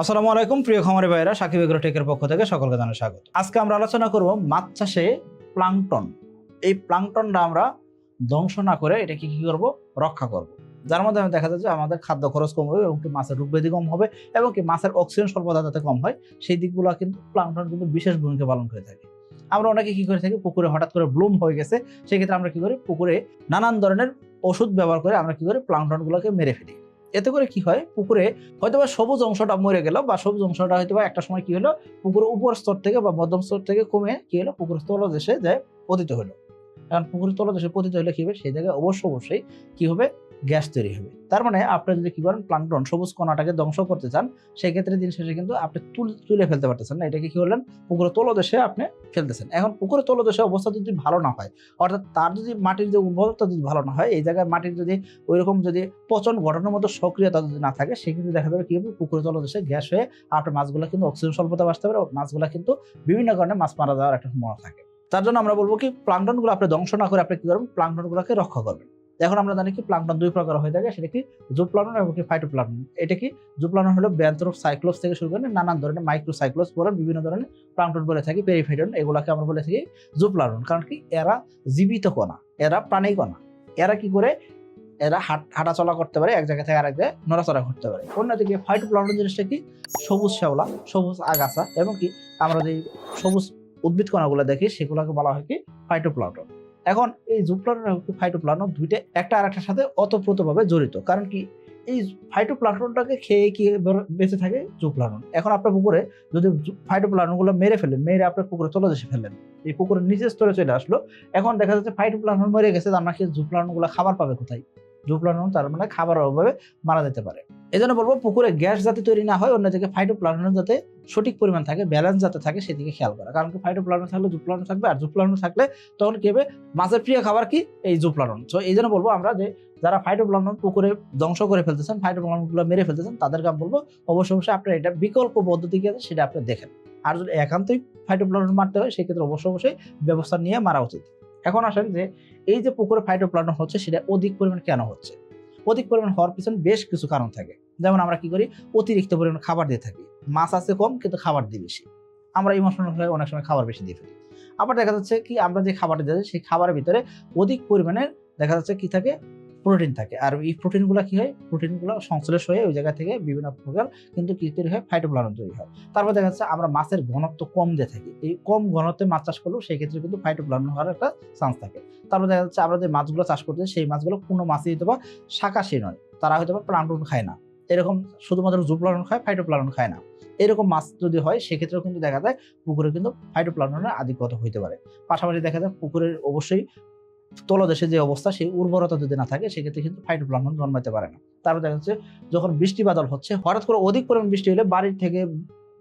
আসসালামু আলাইকুম, প্রিয় খামারি ভাইরা সাকিব এগ্রো টেকের পক্ষ থেকে সকলকে জানাই স্বাগত। আজকে আমরা আলোচনা করব মাছ চাষে প্লাংটন। এই প্লাংটনটা আমরা ধ্বংস না করে এটাকে কি করব? রক্ষা করব। যার মাধ্যমে দেখা যাচ্ছে আমাদের খাদ্য খরচ কম হবে এবং কি মাছের রোগ ব্যাধি কম হবে এবং কি মাছের অক্সিজেন স্বল্পতা যাতে কম হয়, সেই দিকগুলো কিন্তু প্লাংটন কিন্তু বিশেষ ভূমিকা পালন করে থাকে। আমরা অনেকে কি করে থাকি, পুকুরে হঠাৎ করে ব্লুম হয়ে গেছে, সেক্ষেত্রে আমরা কি করি, পুকুরে নানান ধরনের ওষুধ ব্যবহার করে আমরা কি করি, প্লাংটনগুলোকে মেরে ফেলি। এতে করে কি হয়? পুকুরে হয়তো বা সবুজ অংশটা মরে গেল বা সবুজ অংশটা হয়তো বা একটা সময় কি হলো? পুকুরের উপর স্তর থেকে বা মধ্যম স্তর থেকে কমে কি হলো? পুকুরের তলদেশে যায় পতিত হলো। কারণ পুকুরের তলদেশে পতিত হলে কি হবে? সেই জায়গায় অবশ্য অবশ্যই কি হবে? গ্যাস তৈরি হবে। তার মানে আপনি যদি কি করেন প্লান্টন সবুজ কণাটাকে ধ্বংস করতে চান সেই ক্ষেত্রে দিন শেষে কিন্তু আপনি তুল, তুলে ফেলতে পারতেছেন না। এটাকে কি করলেন? পুকুরের তলদেশে আপনি ফেলতেছেন। এখন পুকুরের তলদেশে অবস্থা যদি ভালো না হয়, অর্থাৎ তার যদি মাটির যে উর্বরতা যদি ভালো না হয়, এই জায়গায় মাটির যদি ওইরকম যদি পচন ঘটানোর মতো সক্রিয়তা যদি না থাকে, সেক্ষেত্রে দেখা যাবে কি হবে? পুকুরের তলদেশে গ্যাস হয়ে আপনার মাছগুলো কিন্তু অক্সিজেন স্বল্পতা বাঁচতে পারে, মাছগুলো কিন্তু বিভিন্ন কারণে মাছ মারা যাওয়ার একটা সম্ভাবনা থাকে। তার জন্য আমরা বলব কি প্লাংটনগুলো আপনি ধ্বংস না করে আপনি কি করবেন? প্লাংটনগুলোকে রক্ষা করবেন। এখন আমরা জানি কি প্লাংটন দুই প্রকার হয়ে থাকে, সেটা কি জুপ্লানন এবং ফাইটোপ্লানন। এটা কি জুপ্লানন হলো ব্যান্থ্রোপ সাইক্লোস থেকে শুরু করে নানান ধরনের মাইক্রো সাইক্লোস বলে বিভিন্ন ধরনের প্লাংটন বলে থাকি পেরিফাইডন এগুলোকে আমরা বলে থাকি জুপ্লানন। কারণ কি এরা জীবিত কণা, এরা প্রাণী কণা। এরা কি করে? এরা হাট, হাঁটাচলা করতে পারে, এক জায়গা থেকে আরেক জায়গায় নড়াচড়া করতে পারে। অন্যদিকে ফাইটোপ্লান্টন জিনিসটা কি? সবুজ শ্যাওলা, সবুজ আগাছা এবং কি আমরা যে সবুজ উদ্ভিদ কণাগুলো দেখি, সেগুলোকে বলা হয় কি ফাইটোপ্লান্টন এখন এই জুপ্লান্টন এবং ফাইটোপ্লান্টন দুইটা একটা আর একটার সাথে অতপ্রতভাবে জড়িত। কারণ কি? এই ফাইটোপ্লান্টনটাকে খেয়ে কি বেঁচে থাকে? জুপ্লান্টন এখন আপনার পুকুরে যদি ফাইটোপ্লান্টনগুলো মেরে ফেলেন, মেরে আপনার পুকুরে তলদেশে ফেলেন, এই পুকুরের নিচের স্তরে চলে আসলো, এখন দেখা যাচ্ছে ফাইটোপ্লান্টন মরে গেছে, তার মানে জুপ্লান্টনগুলো খাবার পাবে কোথায়? জুপ্লান্টন তার মানে খাবার অভাবে মারা যেতে পারে। এই জন্য বলব, পুকুরে গ্যাস যাতে তৈরি না হয় অন্যদিকে ফাইটোপ্লান্টন যাতে সঠিক পরিমাণ থাকে ব্যালেন্স যাতে থাকে, সেদিকে খেয়াল করা। কারণ কি ফাইটোপ্লান্টন থাকলে জুপ্লান্টন থাকবে, আর জুপ্লান্টন থাকলে তখন কি হবে? মাছের প্রিয় খাবার কি? এই জুপ্লান্টন সো এই জন্য বলব আমরা যে, যারা ফাইটোপ্লান্টন পুকুরে ধ্বংস করে ফেলতেছেন ফাইটোপ্লান্টনগুলো মেরে ফেলতেছেন, তাদেরকে আমি বলব, অবশ্যই অবশ্যই আপনার এটা বিকল্প পদ্ধতি কি আছে, সেটা আপনি দেখেন। আর যদি একান্তই ফাইটোপ্লান্টন মারতে হয়, সেক্ষেত্রে অবশ্যই অবশ্যই ব্যবস্থা নিয়ে মারা উচিত। এখন আসেন যে, এই যে পুকুরে ফাইটোপ্লান্টন হচ্ছে, সেটা অধিক পরিমাণ কেন হচ্ছে? অধিক পরিমাণ হওয়ার পিছনে বেশ কিছু কারণ থাকে। যেমন আমরা কি করি? অতিরিক্ত পরিমাণ খাবার দিয়ে থাকি। মাছ আছে কম, কিন্তু খাবার দিই বেশি। আমরা ইমোশনাল হয়ে অনেক সময় খাবার বেশি দিয়ে ফেলি। আবার দেখা যাচ্ছে কি, আমরা যে খাবারটা দিয়ে সেই খাবারের ভিতরে অধিক পরিমাণে দেখা যাচ্ছে কি থাকে? প্রোটিন থাকে। আর এই প্রোটিনগুলো কি হয়? প্রোটিনগুলো সংশ্লেষ হয়ে ওই জায়গা থেকে বিভিন্ন প্রকার কিন্তু কি তৈরি হয়? ফাইটোপ্লানন তৈরি হয়। তারপর দেখা যাচ্ছে আমরা মাছের ঘনত্ব কম দিয়ে থাকি, এই কম ঘনত্বে মাছ চাষ করলেও সেই ক্ষেত্রে কিন্তু ফাইটোপ্লানন হওয়ার একটা চান্স থাকে। তারপর দেখা যাচ্ছে আমরা যে মাছগুলো চাষ করতে সেই মাছগুলো কোনো মাছই হয়তো বা শাকাশি নয়, তারা হয়তো বা প্লান্টন খায় না। এরকম শুধুমাত্র জুপ্লানন খায় ফাইটোপ্লানন খায় না। এরকম মাছ যদি হয়, সেক্ষেত্রেও কিন্তু দেখা যায় পুকুরে কিন্তু ফাইটোপ্লাননের আধিক্যত হইতে পারে। পাশাপাশি দেখা যায় পুকুরের অবশ্যই তলদেশে যে অবস্থা, সেই উর্বরতা যদি না থাকে, সেক্ষেত্রে কিন্তু ফাইটোপ্লাঙ্কন জন্মাতে পারে না। তারপর দেখা যাচ্ছে, যখন বৃষ্টি বাদল হচ্ছে, হঠাৎ করে অধিক পরিমাণ বৃষ্টি হলে বাড়ির থেকে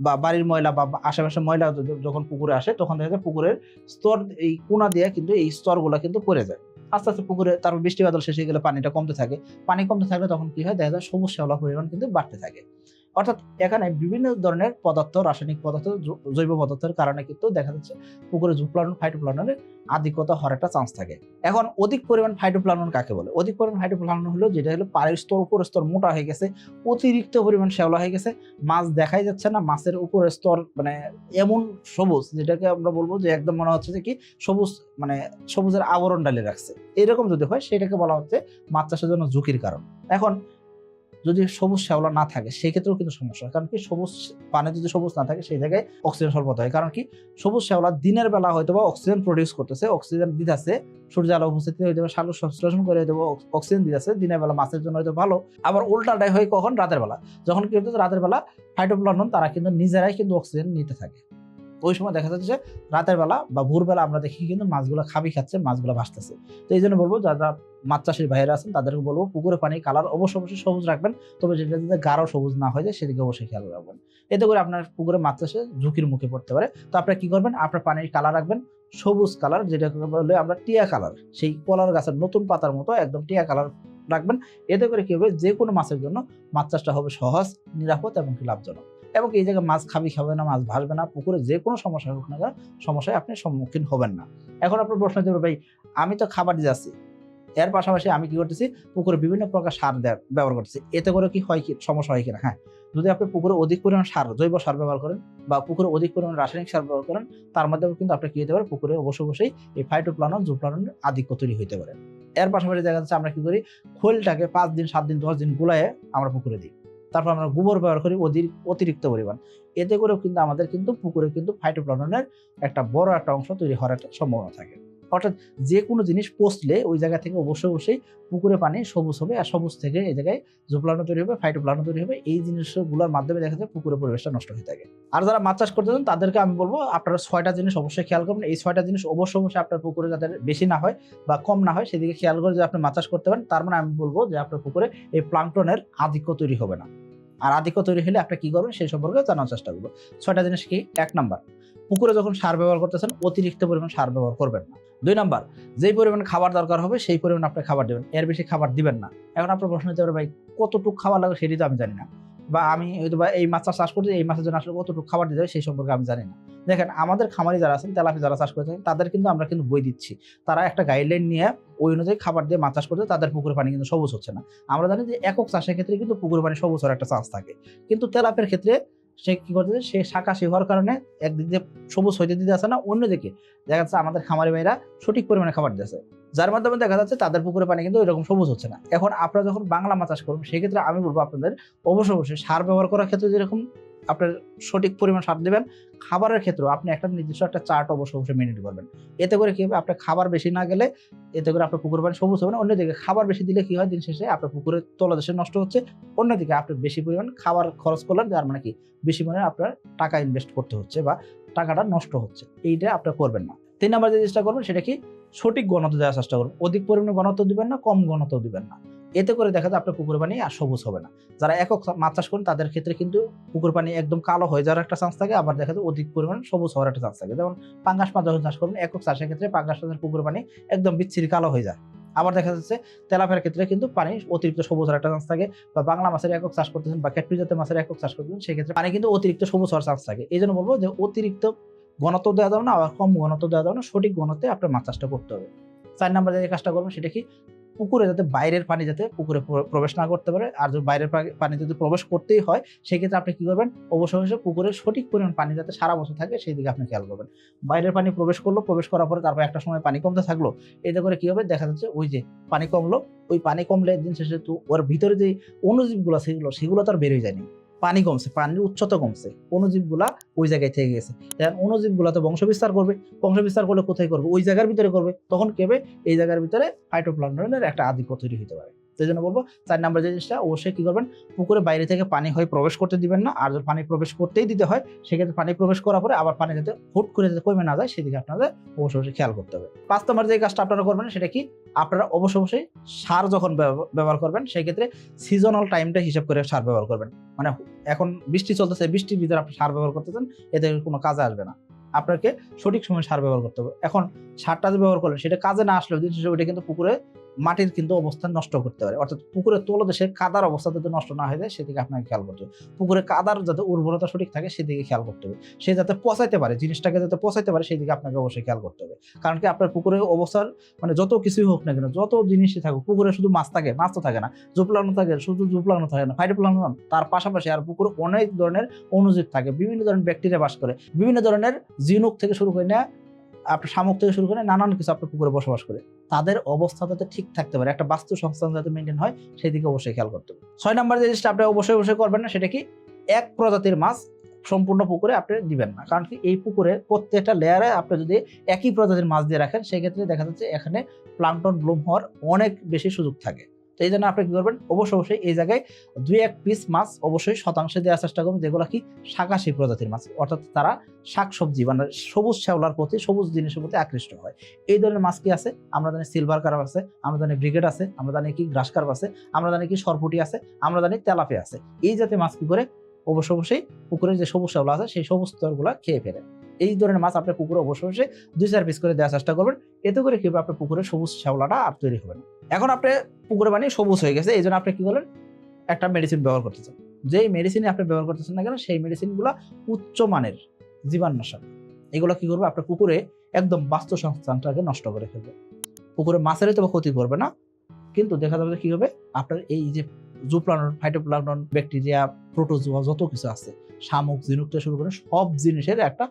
বা বাড়ির ময়লা বা আশেপাশে ময়লা যখন পুকুরে আসে, তখন দেখা যায় পুকুরের স্তর, এই কোনা দিয়ে কিন্তু এই স্তরগুলো কিন্তু পড়ে যায়। আস্তে আস্তে পুকুরে তারপর বৃষ্টি বাদল শেষে গেলে পানিটা কমতে থাকে। পানি কমতে থাকলে তখন কি হয়? দেখা যায় সবুজ শ্যাওলা পরিমাণ কিন্তু বাড়তে থাকে। অর্থাৎ এখানে বিভিন্ন ধরনের পদার্থ, রাসায়নিক পদার্থ, জৈব পদার্থের কারণে কিন্তু দেখা যাচ্ছে পুকুরে জুপ্লানন ফাইটোপ্লাননের আধিক্যতা হওয়ার একটা চান্স থাকে। এখন অধিক পরিমাণ ফাইটোপ্লানন কাকে বলে? অধিক পরিমাণ ফাইটোপ্লানন হলো যেটা হলো পাড়ের স্তর উপরের স্তর মোটা হয়ে গেছে, অতিরিক্ত পরিমাণ শ্যাওলা হয়ে গেছে, মাছ দেখাই যাচ্ছে না, মাছের উপরের স্তর মানে এমন সবুজ যেটাকে আমরা বলব যে একদম মনে হচ্ছে যে কি সবুজ মানে সবুজের আবরণ ডালে রাখছে। এরকম যদি হয় সেটাকে বলা হচ্ছে মাছ চাষের জন্য ঝুঁকির কারণ। এখন যদি সবুজ শ্যাওলা না থাকে, সেক্ষেত্রেও কিন্তু সমস্যা হয়। কারণ কি সবুজ পানি যদি সবুজ না থাকে, সেই জায়গায় অক্সিজেন স্বল্পতা হয়। কারণ কি সবুজ শ্যাওলা দিনের বেলা হয়তো বা অক্সিজেন প্রডিউস করতেছে অক্সিজেন দিতেছে সূর্য আলো উপস্থিতি হয়তো বা সালু সংশ্লেষণ করে হয়তো বা অক্সিজেন দিতেছে, দিনের বেলা মাছের জন্য হয়তো ভালো। আবার উল্টাটাই হয় কখন? রাতের বেলা। যখন কি হতো রাতের বেলা ফাইটোপ্লানন তারা কিন্তু নিজেরাই কিন্তু অক্সিজেন নিতে থাকে। ওই সময় দেখা যাচ্ছে যে রাতের বেলা বা ভোরবেলা আমরা দেখি কিন্তু মাছগুলো খাবি খাচ্ছে, মাছগুলো ভাসতেছে। তো এই জন্য বলব, যারা মাছ চাষের বাইরে আছেন, তাদেরকে বলব পুকুরে পানি, কালার অবশ্যই অবশ্যই সবুজ রাখবেন, তবে যেটা যাতে গাঢ় সবুজ না হয়ে যায়, সেদিকে অবশ্যই খেয়াল রাখবেন। এতে করে আপনার পুকুরে মাছ চাষে ঝুঁকির মুখে পড়তে পারে। তো আপনারা কি করবেন? আপনার পানির কালার রাখবেন, সবুজ কালার যেটা বলে আমরা টিয়া কালার। সেই কলার গাছের নতুন পাতার মতো একদম টিয়া কালার রাখবেন। এতে করে কি হবে? যে কোনো মাছের জন্য মাছ চাষটা হবে সহজ, নিরাপদ এবং লাভজনক। এবং এই জায়গায় মাছ খাবি খাবে না, মাছ ভাসবে না, পুকুরে যে কোনো সমস্যা হোক না সমস্যায় আপনি সম্মুখীন হবেন না। এখন আপনার প্রশ্ন হতে ভাই, আমি তো খাবার দিয়ে যাচ্ছি। এর পাশাপাশি আমি কি করতেছি? পুকুরে বিভিন্ন প্রকার সার ব্যবহার করতেছি। এতে করে কি হয় কি, সমস্যা হয় কিনা? হ্যাঁ যদি আপনি পুকুরে অধিক পরিমাণ সার, জৈব সার ব্যবহার করেন বা পুকুরে অধিক পরিমাণ রাসায়নিক সার ব্যবহার করেন, তার মাধ্যমে কিন্তু আপনার কি হতে পারে? পুকুরে অবশ্যই অবশ্যই এই ফাইটোপ্লানন জুপ্লাননের আধিক্য তৈরি হতে পারে। এর পাশাপাশি দেখা যাচ্ছে আমরা কি করি? খোলটাকে পাঁচ দিন, সাত দিন, দশ দিন গুলায়ে আমরা পুকুরে দিই। তারপর আমরা গোবর ব্যবহার করি অতিরিক্ত পরিমাণ। এতে করেও কিন্তু আমাদের কিন্তু পুকুরে কিন্তু ফাইটোপ্লাননের একটা বড় একটা অংশ তৈরি হওয়ার একটা সম্ভাবনা থাকে। অর্থাৎ যে কোনো জিনিস পচলে ওই জায়গা থেকে অবশ্যই অবশ্যই পুকুরে পানি সবুজ হবে আর সবুজ থেকে এই জায়গায় জুপ্লানো তৈরি হবে ফাইটোপ্লানো তৈরি হবে, এই জিনিসগুলোর মাধ্যমে দেখা যায় পুকুরের পরিবেশটা নষ্ট হয়ে থাকে। আর যারা মাছ চাষ করতে চান, তাদেরকে আমি বলব আপনারা ছয়টা জিনিস অবশ্যই খেয়াল করবেন। এই ছয়টা জিনিস অবশ্যই অবশ্যই আপনার পুকুরে যাতে বেশি না হয় বা কম না হয়, সেদিকে খেয়াল করে যে আপনি মাছ চাষ করতে পারেন। তার মানে আমি বলব যে আপনার পুকুরে এই প্লাংটনের আধিক্য তৈরি হবে না। আর আধিক্য তৈরি হলে আপনি কি করবেন সেই সম্পর্কে জানার চেষ্টা করব। ছয়টা জিনিস কি? এক নাম্বার, পুকুরে যখন সার ব্যবহার করতেছেন, অতিরিক্ত পরিমাণ সার ব্যবহার করবেন না। দুই নাম্বার, যেই পরিমাণ খাবার দরকার হবে সেই পরিমাণ আপনি খাবার দেবেন, এর বেশি খাবার দিবেন না। এখন আপনার প্রশ্ন হতে পারে, ভাই, কতটুকু খাবার লাগবে সেটি তো আমি জানি না। বা আমি হয়তো বা এই মাছটা চাষ করতে এই মাছের জন্য আসলে কতটুকু খাবার দিতে হবে সেই সম্পর্কে আমি জানি না। দেখেন, আমাদের খামারি যারা আছেন তেলাপি যারা চাষ করে থাকেন, তাদের কিন্তু আমরা কিন্তু বই দিচ্ছি। তারা একটা গাইডলাইন নিয়ে ওই অনুযায়ী খাবার দিয়ে মাছ চাষ করতে, তাদের পুকুরের পানি কিন্তু সবুজ হচ্ছে না। আমরা জানি যে একক চাষের ক্ষেত্রে কিন্তু পুকুর পানি সবুজ হওয়ার একটা চান্স থাকে। কিন্তু তেলাপের ক্ষেত্রে সে কি করতেছে, সে শাকাশি হওয়ার কারণে একদিক দিয়ে সবুজ হইতে দিতে আসে না, অন্যদিকে দেখা যাচ্ছে আমাদের খামারি ভাইরা সঠিক পরিমাণে খাবার দিতেছে। যার মাধ্যমে দেখা যাচ্ছে তাদের পুকুরে পানি কিন্তু এরকম সবুজ হচ্ছে না। এখন আপনারা যখন বাংলা মাছ চাষ করবেন, সেক্ষেত্রে আমি বলব আপনাদের অবশ্যই অবশ্যই সার ব্যবহার করার ক্ষেত্রে যেরকম আপনার সঠিক পরিমাণ সার দেবেন, খাবারের ক্ষেত্রেও আপনি একটা নির্দিষ্ট একটা চার্ট অবশ্যই অবশ্যই মেনটেন করবেন এতে করে কি হবে? আপনার খাবার বেশি না গেলে এতে করে আপনার পুকুর পানি সবুজ হবে না, অন্যদিকে খাবার বেশি দিলে কি হয়? দিন শেষে আপনার পুকুরের তলদেশে নষ্ট হচ্ছে, অন্যদিকে আপনি বেশি পরিমাণ খাবার খরচ করলেন, যার মানে কি? বেশি পরিমাণে আপনার টাকা ইনভেস্ট করতে হচ্ছে বা টাকাটা নষ্ট হচ্ছে। এইটা আপনি করবেন না। তিন নম্বর যে জিনিসটা করবেন সেটা কি? সঠিক ঘনত্ব দেওয়ার চেষ্টা করুন অধিক পরিমাণে ঘনত্ব দিবেন না, কম ঘনত্ব দিবেন না। এতে করে দেখা যায় আপনার পুকুর পানি আর সবুজ হবে না। যারা একক মাছ চাষ করেন, তাদের ক্ষেত্রে কিন্তু পুকুর পানি একদম কালো হয়ে যাওয়ার একটা চান্স থাকে। আবার দেখা যায় অধিক পরিমাণ সবুজ হওয়ার একটা চান্স থাকে। যেমন পাঙ্গাস মাছ যখন চাষ করবেন একক চাষের ক্ষেত্রে পাঙ্গাস মাছের পুকুর পানি একদম বিচ্ছিরি কালো হয়ে যায়। আবার দেখা যাচ্ছে তেলাফের ক্ষেত্রে কিন্তু পানি অতিরিক্ত সবুজ হওয়ার একটা চান্স থাকে বা বাংলা মাছের একক চাষ করতেছেন বা ক্যাটরি জাতের মাছের একক চাষ করতেছেন, সেক্ষেত্রে পানি কিন্তু অতিরিক্ত সবুজ হওয়ার চান্স থাকে। এই জন্য বলব যে অতিরিক্ত ঘনত্ব দেওয়া যাবে না, আবার কম ঘনত্ব দেওয়া যাবে না, সঠিক ঘনত্বে আপনার মাছ চাষটা করতে হবে। চার নাম্বার যে কাজটা করবেন সেটা কি? পুকুরে যাতে বাইরের পানি যাতে পুকুরে প্রবেশ না করতে পারে, আর যদি বাইরের পানি যদি প্রবেশ করতেই হয়, সেক্ষেত্রে আপনি কি করবেন? অবশ্যই পুকুরে সঠিক পরিমাণ পানি যাতে সারা বছর থাকে, সেই দিকে আপনি খেয়াল করবেন। বাইরের পানি প্রবেশ করল, প্রবেশ করার পরে তারপর একটা সময় পানি কমতে থাকল, এতে করে কী হবে? দেখা যাচ্ছে ওই যে পানি কমলো, ওই পানি কমলে দিন শেষে তো ওর ভিতরে যে অণুজীবগুলো সেগুলো সেগুলো তো আর বেরোয় যায়নি। পানি কমছে, পানির উচ্চতা কমছে অণুজীবগুলা ওই জায়গায় থেকে গেছে। এখন অণুজীবগুলা তো বংশ বিস্তার করবে বংশ বিস্তার করলে কোথায় করবে? ওই জায়গার ভিতরে করবে, তখন কেবে এই জায়গার ভিতরে ফাইটোপ্লান্টনের একটা আধিক্য তৈরি হতে পারে। সেই জন্য বলব, চার নাম্বার যে জিনিসটা, অবশ্যই কি করবেন, পুকুরে বাইরে থেকে পানি হয়ে প্রবেশ করতে দিবেন না। আর যদি পানি প্রবেশ করতেই দিতে হয়, সেক্ষেত্রে পানি প্রবেশ করার পরে আবার পানি যাতে হুট করে যাতে কমে না যায়, সেদিকে আপনাদের অবশ্যই অবশ্যই খেয়াল করতে হবে। পাঁচ নম্বর যে কাজটা আপনারা করবেন, সেটা কি, আপনারা অবশ্যই অবশ্যই সার যখন ব্যবহার করবেন, সেক্ষেত্রে সিজনাল টাইমটা হিসাব করে সার ব্যবহার করবেন। মানে এখন বৃষ্টি চলতেছে, বৃষ্টির ভিতরে আপনি সার ব্যবহার করতেছেন, এতে কোনো কাজে আসবে না। আপনাকে সঠিক সময় সার ব্যবহার করতে হবে। এখন সারটা যে ব্যবহার করলেন, সেটা কাজে না আসলেও দিন শেষে ওইটা কিন্তু পুকুরে মাটির কিন্তু অবস্থান নষ্ট করতে পারে। অর্থাৎ পুকুরের তলদেশে কাদার অবস্থা যাতে নষ্ট না হয়ে যায়, সেদিকে আপনাকে খেয়াল করতে হবে। পুকুরে কাদার যাতে উর্বরতা সঠিক থাকে, সেদিকে খেয়াল করতে হবে। সে যাতে পচাইতে পারে, জিনিসটাকে যাতে পচাইতে পারে, সেদিকে আপনাকে অবশ্যই খেয়াল করতে হবে। কারণ কি, আপনার পুকুরের অবস্থার মানে যত কিছুই হোক না কেন, যত জিনিসই থাকুক, পুকুরে শুধু মাছ থাকে, মাছ তো থাকে না, জুপলানো থাকে, শুধু জুপলানো থাকে না ফাইটোপ্লানো তার পাশাপাশি আর পুকুরে অনেক ধরনের অনুজীব থাকে। বিভিন্ন ধরনের ব্যাকটেরিয়া বাস করে। বিভিন্ন ধরনের জিনুক থেকে শুরু করে না আপনার শামুক থেকে শুরু করে নানান কিছু আপনার পুকুরে বসবাস করে, তাদের অবস্থা যাতে ঠিক থাকতে পারে, একটা বাস্তু সংস্থান যাতে মেনটেন হয় সেই দিকে অবশ্যই খেয়াল করতে হবে। ছয় নম্বর যে জিনিসটা আপনি অবশ্যই অবশ্যই করবেন না, সেটা কি? এক প্রজাতির মাছ সম্পূর্ণ পুকুরে আপনি দিবেন না। কারণ কি? এই পুকুরে প্রত্যেকটা লেয়ারে আপনি যদি একই প্রজাতির মাছ দিয়ে রাখেন, সেক্ষেত্রে দেখা যাচ্ছে এখানে প্লান্টন ব্লুম হওয়ার অনেক বেশি সুযোগ থাকে। এই জন্য আপনি কি করবেন? অবশ্যই অবশ্যই এই জায়গায় দুই এক পিস মাছ অবশ্যই শতাংশে দেওয়ার চেষ্টা করবেন যেগুলো কি শাকাশি প্রজাতির মাছ, অর্থাৎ তারা শাকসবজি মানে সবুজ শ্যাওলার প্রতি, সবুজ জিনিসের প্রতি আকৃষ্ট হয়। এই ধরনের মাছ কি আছে? আমরা জানি সিলভার কার্প আছে, আমরা জানি ব্রিগেড আছে, আমরা জানি কি গ্রাস কার্প আছে, আমরা জানি কি সরপুটি আছে, আমরা জানি তেলাপি আছে। এই জাতীয় মাছ কি করে? অবশ্যই অবশ্যই পুকুরের যে সবুজ শ্যাওলা আছে, সেই সবুজ স্তরগুলো খেয়ে ফেলে। এই ধরনের মাছ আপনার পুকুরে অবশ্যই অবশ্যই দুই চার পিস করে দেওয়ার চেষ্টা করবেন, এতে করে কি আপনার পুকুরে সবুজ শ্যাওলাটা আর তৈরি হবে না। এখন আপনি পুকুরে পানি সবুজ হয়ে গেছে এই জন্য আপনি কি করলেন? একটা মেডিসিন ব্যবহার করতেছেন যেই মেডিসিন আপনি ব্যবহার করতেছেন না কেন, সেই মেডিসিনগুলো উচ্চ মানের জীবাণুনাশক। এগুলো কি করবে? আপনার পুকুরে একদম বাস্তু সংস্থানটাকে নষ্ট করে ফেলবে। পুকুরে মাছের তো ক্ষতি করবে না, কিন্তু দেখা যাবে কি হবে? আপনার এই যে জুপ্লানন ফাইটোপ্লানন ব্যাকটেরিয়া প্রোটোজোয়া যত কিছু আছে, শামুক ঝিনুক থেকে শুরু করে সব জিনিসের একটা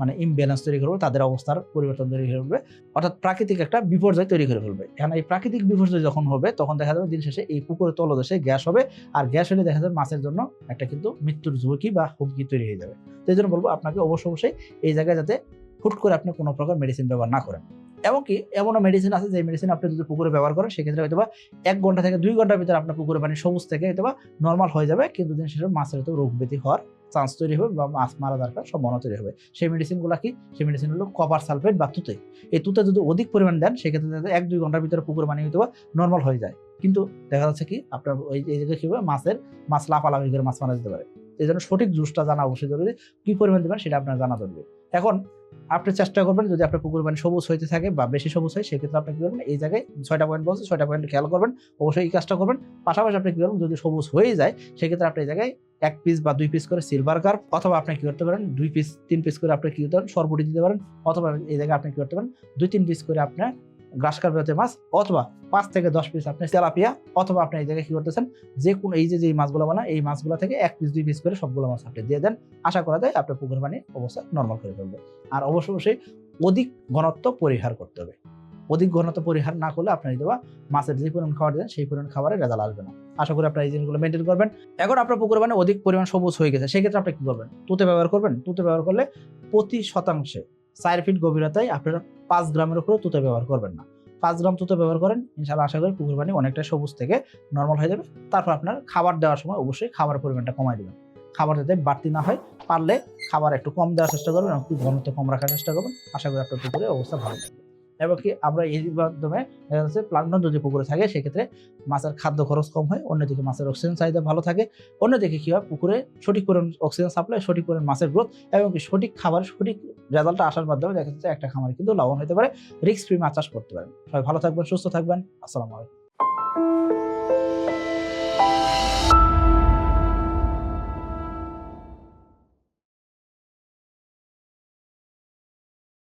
মানে ইমব্যালেন্স তৈরি করবে তাদের অবস্থার পরিবর্তন তৈরি করে ফেলবে অর্থাৎ প্রাকৃতিক একটা বিপর্যয় তৈরি করে ফেলবে। এখন এই প্রাকৃতিক বিপর্যয় যখন হবে, তখন দেখা যাবে দিন শেষে এই পুকুরের তলদেশে গ্যাস হবে, আর গ্যাস হলে দেখা যাবে মাছের জন্য একটা কিন্তু মৃত্যুর ঝুঁকি বা হুমকি তৈরি হয়ে যাবে। এই জন্য বলব, আপনাকে অবশ্য অবশ্যই এই জায়গায় যাতে হুট করে আপনি কোনো প্রকার মেডিসিন ব্যবহার না করেন। এমনকি এমনও মেডিসিন আছে যে মেডিসিন আপনি যদি পুকুরে ব্যবহার করেন, সেক্ষেত্রে হয়তো বা এক ঘণ্টা থেকে দুই ঘণ্টার ভিতরে আপনার পুকুরে পানি সবুজ থেকে হয়তো বা নর্মাল হয়ে যাবে, কিন্তু দিন শেষে মাছের হয়তো রোগ ব্যাধি হওয়ার চান্স তৈরি হবে বা মাছ মারা দরকার সম্ভাবনা তৈরি হবে। সেই মেডিসিনগুলো কি? সেই মেডিসিন হলো কপার সালফেট বা তুতে। এই তুতে যদি অধিক পরিমাণ দেন, সেক্ষেত্রে এক দুই ঘণ্টার ভিতরে পুকুর পানি হয়তো নর্মাল হয়ে যায়। কিন্তু দেখা যাচ্ছে কি, আপনার ওই এই জায়গায় কি হবে? মাছের মাছ লাফালাফি করে মাছ মারা যেতে পারে। এই জন্য সঠিক জুসটা জানা অবশ্যই জরুরি। কী পরিমাণ দেবেন সেটা আপনার জানা জরুরি। এখন আপনি চেষ্টা করবেন যদি আপনার পুকুর পানি সবুজ হইতে থাকে বা বেশি সবুজ হয়, সেক্ষেত্রে আপনি কী করবেন, এই জায়গায় ছয়টা পয়েন্ট বলছে, ছয়টা পয়েন্ট খেয়াল করবেন। অবশ্যই এই কাজটা করবেন। পাশাপাশি আপনি কী করবেন, যদি সবুজ হয়ে যায়, সেক্ষেত্রে আপনি এই জায়গায় এক পিস বা দুই পিস করে সিলভার কার্প অথবা আপনি কী করতে পারেন, দুই পিস তিন পিস করে আপনি কী করতে পারেন, সরবটি দিতে পারেন, অথবা এই জায়গায় আপনি কী করতে পারেন, দুই, তিন পিস করে আপনার গ্রাস কার্প জাতীয় মাছ অথবা পাঁচ থেকে দশ পিস আপনি তেলাপিয়া অথবা আপনি এই জায়গায় কি করতেছেন? যে কোনো এই যে যে মাছগুলো বানা এই মাছগুলো থেকে এক পিস দুই পিস করে সবগুলো মাছ আপনি দিয়ে দেন। আশা করা যায় আপনার পুকুর পানি অবস্থা নর্মাল করে ফেলবে। আর অবশ্যই অবশ্যই অধিক ঘনত্ব পরিহার করতে হবে। অধিক ঘনত্ব পরিহার না করলে আপনার দেওয়া মাছের যে পরিমাণ খাবার দেন, সেই পরিমাণ খাবারের রেজাল্ট আসবে না। আশা করি আপনার এই জিনিসগুলো মেনটেন করবেন। এখন আপনার পুকুর মানে অধিক পরিমাণ সবুজ হয়ে গেছে, সেক্ষেত্রে আপনি কি করবেন? তুতে ব্যবহার করবেন? তুতে ব্যবহার করলে প্রতি শতাংশে চার ফিট গভীরতায় আপনারা পাঁচ গ্রামের উপরে তুতে ব্যবহার করবেন না। পাঁচ গ্রাম তুতে ব্যবহার করেন ইনশাল্লাহ আশা করি পুকুর পানি অনেকটা সবুজ থেকে নর্মাল হয়ে যাবে। তারপর আপনার খাবার দেওয়ার সময় অবশ্যই খাবার পরিমাণটা কমাই দেবেন। খাবার যাতে বাড়তি না হয়, পারলে খাবার একটু কম দেওয়ার চেষ্টা করবেন একটু ঘনত্ব কম রাখার চেষ্টা করবেন। আশা করি আপনার পুকুরের অবস্থা ভালো থাকবে। এবং কি আমরা এর মাধ্যমে দেখা যাচ্ছে প্লাঙ্কটন যদি পুকুরে থাকে, সেক্ষেত্রে মাছের খাদ্য খরচ কম হয়, অন্যদিকে মাছের অক্সিজেন চাহিদা ভালো থাকে। অন্যদিকে কী হয়, পুকুরে সঠিক পরিমাণ অক্সিজেন সাপ্লাই সঠিক পরিমাণ মাছের গ্রোথ এবং সঠিক খাবার, সঠিক রেজাল্টটা আসার মাধ্যমে দেখা যাচ্ছে একটা খামারে কিন্তু লাভবান হতে পারে রিস্ক ফ্রি মাছ চাষ করতে পারেন সবাই ভালো থাকবেন, সুস্থ থাকবেন, আসসালামু আলাইকুম।